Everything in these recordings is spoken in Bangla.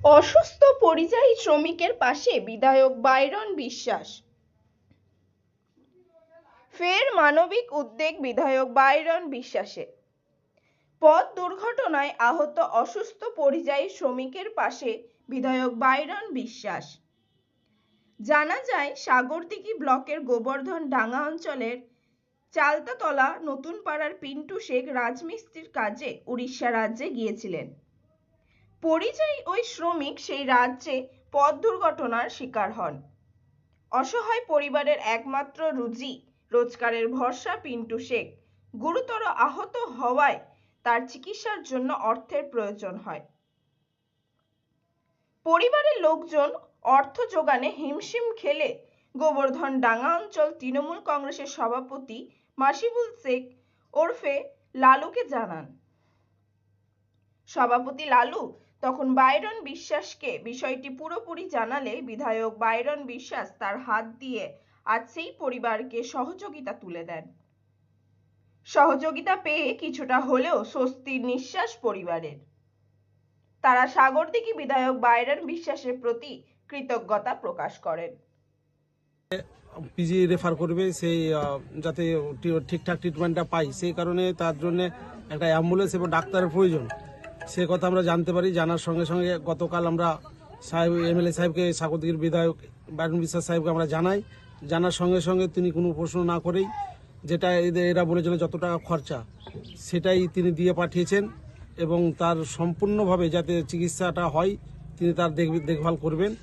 অসুস্থ পরিযায়ী শ্রমিকের পাশে বিধায়ক বাইরন বিশ্বাস। ফের মানবিক উদ্বেগ বিধায়ক বাইরন বিশ্বাসে পথ দুর্ঘটনায় আহত অসুস্থ পরিযায়ী শ্রমিকের পাশে বিধায়ক বাইরন বিশ্বাস। জানা যায়, সাগরদিঘি ব্লকের গোবর্ধন ডাঙ্গা অঞ্চলের চালতাতলা নতুন পাড়ার পিন্টু শেখ রাজমিস্ত্রির কাজে উড়িষ্যা রাজ্যে গিয়েছিলেন। পরিযায়ী ওই শ্রমিক সেই রাজ্যে পথ দুর্ঘটনার শিকার হন। অসহায় পরিবারের একমাত্র রুজি, রোজগারের ভরসা পিন্টু শেখ। গুরুতর আহত হওয়ায় তার চিকিৎসার জন্য অর্থের প্রয়োজন হয়। পরিবারের লোকজন অর্থ যোগানে হিমশিম খেলে গোবর্ধন ডাঙ্গা অঞ্চল তৃণমূল কংগ্রেসের সভাপতি মাসিবুল শেখ ওরফে লালুকে জানান। সভাপতি লালু তখন বাইরন বিশ্বাসকে বিষয়টি পুরোপুরি জানালে বিধায়ক বাইরন বিশ্বাস তার হাত দিয়ে আজ সেই পরিবারকে সহযোগিতা তুলে দেন। সহযোগিতা পেয়ে কিছুটা হলেও স্বস্তির নিঃশ্বাস পরিবারের। তারা সাগরদিঘি বিধায়ক বাইরন বিশ্বাসের প্রতি কৃতজ্ঞতা প্রকাশ করেন। পিজি রেফার করবে, সেই যাতে ঠিকঠাক ট্রিটমেন্টটা পাই সেই কারণে তার জন্য একটা অ্যাম্বুলেন্স এবং ডাক্তারের প্রয়োজন। সে কথা আমরা জানতে পারি। জানার সঙ্গে সঙ্গে গতকাল আমরা সাহেব, এমএলএ সাহেবকে সাগরদিঘির বিধায়ক বারুণ বিশ্বাস সাহেবকে আমরা জানাই। জানার সঙ্গে সঙ্গে তিনি কোনো প্রশ্ন না করেই যেটা এরা বলেছিল যত টাকা খরচা, সেটাই তিনি দিয়ে পাঠিয়েছেন এবং তার সম্পূর্ণভাবে যাতে চিকিৎসাটা হয়, তিনি তার দেখ- দেখভাল করবেন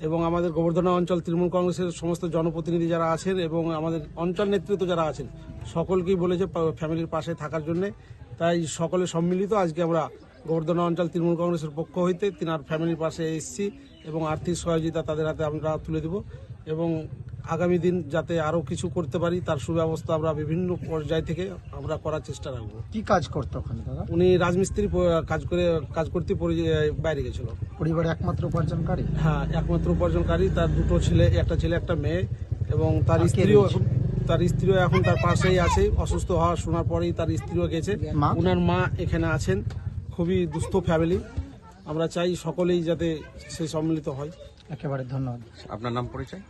এবং আমাদের গোবর্ধনা অঞ্চল, তৃণমূল কংগ্রেসের সমস্ত জনপ্রতিনিধি যারা আছেন এবং আমাদের অঞ্চল নেতৃত্ব যারা আছেন, সকলকেই বলেছে ফ্যামিলির পাশে থাকার জন্য। তাই সকলে সম্মিলিত আজকে আমরা গোবর্ধনা অঞ্চল তৃণমূল কংগ্রেসের পক্ষ হইতে তিনার ফ্যামিলির পাশে এসেছি এবং আর্থিক সহযোগিতা তাদের হাতে আমরা তুলে দেব এবং আগামী দিন যাতে আরও কিছু করতে পারি তার সুব্যবস্থা আমরা বিভিন্ন পর্যায় থেকে আমরা করার চেষ্টা রাখব। কি কাজ করতো ওখানে দাদা? উনি রাজমিস্ত্রি কাজ করে কাজ করতে বাইরে গেছিল। পরিবারে একমাত্র উপার্জনকারী? হ্যাঁ একমাত্র উপার্জনকারী তার দুটো ছেলে একটা ছেলে একটা মেয়ে এবং তার স্ত্রীও এখন তার স্ত্রীও এখন তার পাশেই আছে অসুস্থ হওয়া শোনার পরেই তার স্ত্রীও গেছে? ওনার মা এখানে আছেন। খুবই দুস্থ ফ্যামিলি আমরা চাই সকলেই যাতে সে সম্মিলিত হয়। একেবারে ধন্যবাদ। আপনার নাম পরিচয়?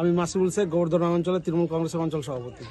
আমি মাসিবুল শেখ গোবর্ধন অঞ্চলের তৃণমূল কংগ্রেসের অঞ্চল সভাপতি।